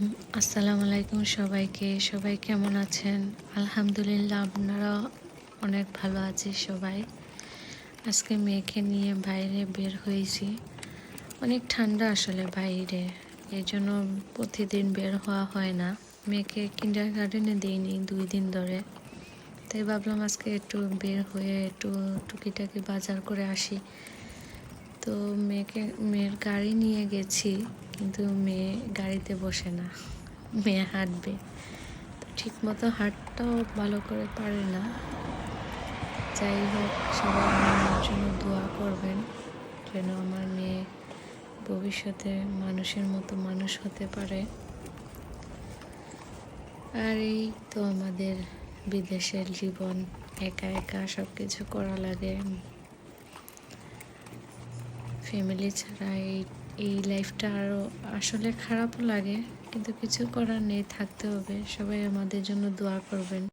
আসসালামু আলাইকুম সবাইকে। সবাই কেমন আছেন? আলহামদুলিল্লাহ আপনারা অনেক ভালো আছি সবাই। আজকে মেয়েকে নিয়ে বাইরে বের হয়েছি। অনেক ঠান্ডা আসলে বাইরে এই জন্য প্রতিদিন বের হওয়া হয় না। মেয়েকে কিন্ডার গার্ডেনে দিইনি দুই দিন ধরে। তাই ভাবলাম আজকে একটু বের হয়ে একটু টুকিটাকি বাজার করে আসি। তো মেয়েকে, মেয়ের গাড়ি নিয়ে গেছি। কিন্তু মেয়ে গাড়িতে বসে না, মেয়ে হাঁটবে। ঠিক মতো হাঁটটাও ভালো করে পারে না। যাই হোক, সবাই আমার জন্য দোয়া করবেন যেন আমার মেয়ে ভবিষ্যতে মানুষের মতো মানুষ হতে পারে। আর এই তো আমাদের বিদেশের জীবন, একা একা সব কিছু করা লাগে। ফ্যামিলি ছাড়া এই এই লাইফটা আরও আসলে খারাপও লাগে, কিন্তু কিছু করার নেই, থাকতে হবে। সবাই আমাদের জন্য দোয়া করবেন।